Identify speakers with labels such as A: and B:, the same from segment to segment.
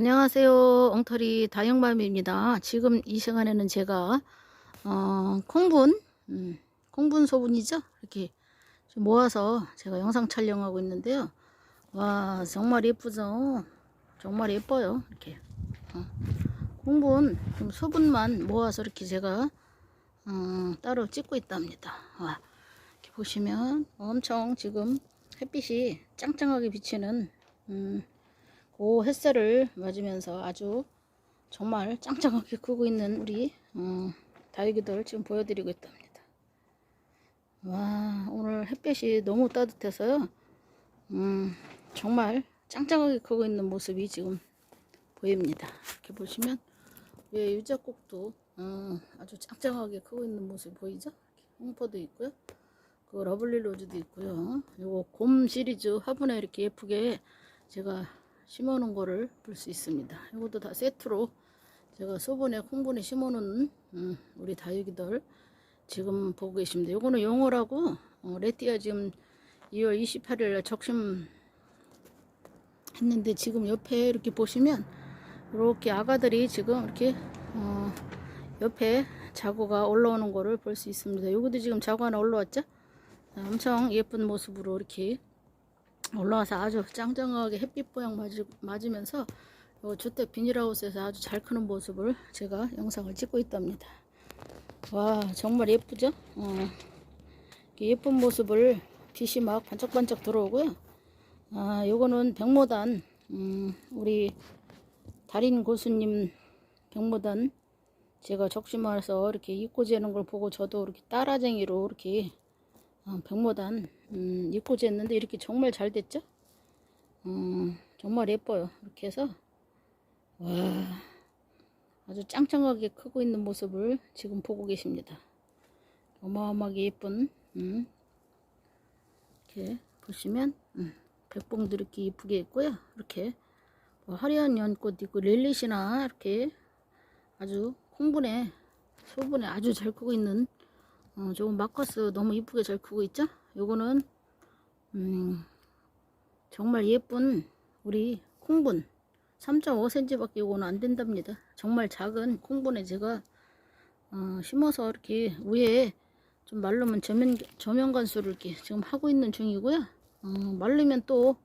A: 안녕하세요. 엉터리 다영맘입니다. 지금 이 시간에는 제가 어, 콩분, 음, 콩분 소분이죠. 이렇게 좀 모아서 제가 영상 촬영하고 있는데요. 와 정말 예쁘죠. 정말 예뻐요. 이렇게 어, 콩분 좀 소분만 모아서 이렇게 제가 어, 따로 찍고 있답니다. 와 이렇게 보시면 엄청 지금 햇빛이 짱짱하게 비치는 음, 그 햇살을 맞으면서 아주 정말 짱짱하게 크고 있는 우리 어, 다육이들 지금 보여드리고 있답니다. 와 오늘 햇빛이 너무 따뜻해서요. 음, 정말 짱짱하게 크고 있는 모습이 지금 보입니다. 이렇게 보시면 위에 유자꽃도 어, 아주 짱짱하게 크고 있는 모습 보이죠? 홍포도 있고요. 그 러블리 로즈도 있고요. 요거 곰 시리즈 화분에 이렇게 예쁘게 제가 심어 놓은 거를 볼 수 있습니다. 이것도 다 세트로 제가 소분에 콩분에 심어 놓은 음, 우리 다육이들 지금 보고 계십니다. 요거는 용어라고 어, 레티아 지금 2월 28일 적심 했는데 지금 옆에 이렇게 보시면 이렇게 아가들이 지금 이렇게 어, 옆에 자구가 올라오는 거를 볼 수 있습니다. 요것도 지금 자구 하나 올라왔죠? 엄청 예쁜 모습으로 이렇게 올라와서 아주 짱짱하게 햇빛 맞으, 맞으면서 요 주택 비닐하우스에서 아주 잘 크는 모습을 제가 영상을 찍고 있답니다. 와 정말 예쁘죠? 어, 예쁜 모습을 빛이 막 반짝반짝 들어오고요. 아 요거는 백모단 음, 우리 달인 고수님 백모단 제가 적심해서 이렇게 입고 재는 걸 보고 저도 이렇게 따라쟁이로 이렇게 어, 백모단 음, 입고 쟀는데 이렇게 정말 잘 됐죠? 음, 정말 예뻐요. 이렇게 해서 와 아주 짱짱하게 크고 있는 모습을 지금 보고 계십니다. 어마어마하게 예쁜 음, 이렇게 보시면 음, 백봉도 이렇게 이쁘게 있고요. 이렇게 뭐 화려한 연꽃 있고 릴리시나 이렇게 아주 콩분에 소분에 아주 잘 크고 있는 어, 저거 마커스 너무 이쁘게 잘 크고 있죠? 요거는 음, 정말 예쁜 우리 콩분 3.5cm 밖에 요거는 안 된답니다. 정말 작은 콩분에 제가 어, 심어서 이렇게 위에 좀 말르면 저면, 저면 관수를 이렇게 지금 하고 있는 중이고요. 어, 말르면 또,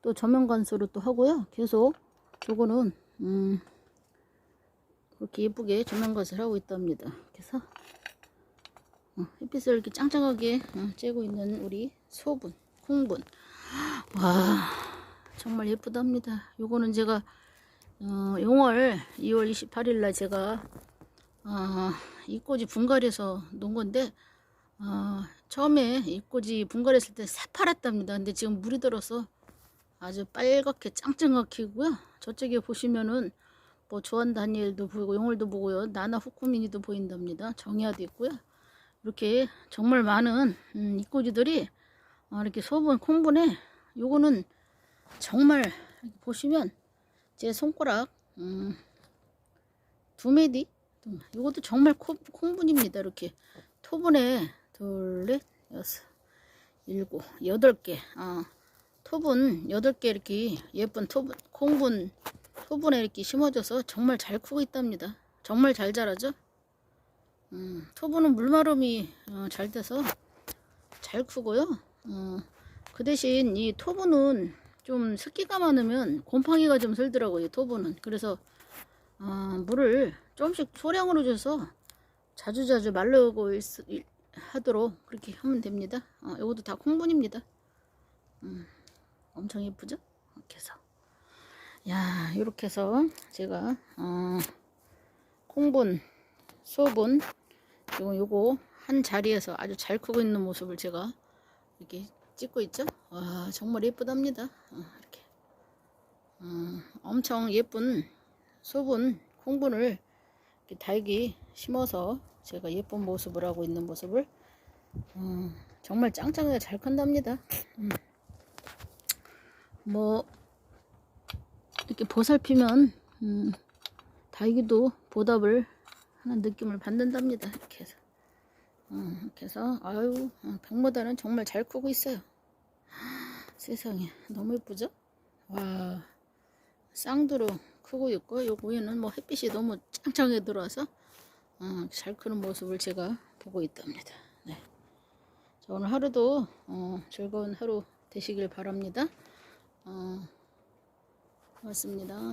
A: 또 저면 관수를 또 하고요. 계속 요거는 음, 그렇게 예쁘게 조명 관수를 하고 있답니다. 그래서 어, 햇빛을 이렇게 짱짱하게 어, 쬐고 있는 우리 소분, 콩분. 와, 정말 예쁘답니다. 요거는 제가 어, 용월 2월 28일 날 제가 어, 이꼬지 분갈이해서 놓은 건데 어, 처음에 이꼬지 분갈이했을 때 새파랗답니다. 근데 지금 물이 들어서 아주 빨갛게 짱짱하게 고요 저쪽에 보시면은 뭐 조한 다니엘도 보이고 용월도 보고요. 나나 후쿠미니도 보인답니다. 정야도 있고요. 이렇게 정말 많은 음, 이꼬지들이 어, 이렇게 소분 콩분에 요거는 정말 보시면 제 손가락 음, 두 메디? 요것도 정말 콩, 콩분입니다. 이렇게 토분에 둘넷 여섯 일곱 여덟 개. 아, 토분 여덟 개 이렇게 예쁜 토분 콩분 토분에 이렇게 심어져서 정말 잘 크고 있답니다. 정말 잘 자라죠 음, 토분은 물마름이 어, 잘 돼서 잘 크고요. 어, 그 대신 이 토분은 좀 습기가 많으면 곰팡이가 좀 슬더라고요. 토분은 그래서 어, 물을 조금씩 소량으로 줘서 자주자주 말르고 하도록 그렇게 하면 됩니다. 어, 이것도 다 콩분입니다. 음, 엄청 예쁘죠? 이렇게 해서 야 이렇게 해서 제가 어, 콩분 소분 요거 요거 한 자리에서 아주 잘 크고 있는 모습을 제가 이렇게 찍고 있죠. 와 정말 예쁘답니다. 어, 이렇게 어, 엄청 예쁜 소분 콩분을 달기 심어서 제가 예쁜 모습을 하고 있는 모습을 어, 정말 짱짱하게 잘 큰답니다. 음. 뭐 이렇게 보살피면 음, 달기도 보답을 하는 느낌을 받는답니다. 이렇게 해서. 어, 이렇게 해서, 아유, 어, 백모단은 정말 잘 크고 있어요. 세상에, 너무 예쁘죠? 와, 쌍두로 크고 있고 요 위에는 뭐 햇빛이 너무 짱짱하게 들어와서 어, 잘 크는 모습을 제가 보고 있답니다. 네. 자, 오늘 하루도 어, 즐거운 하루 되시길 바랍니다. 어, 고맙습니다.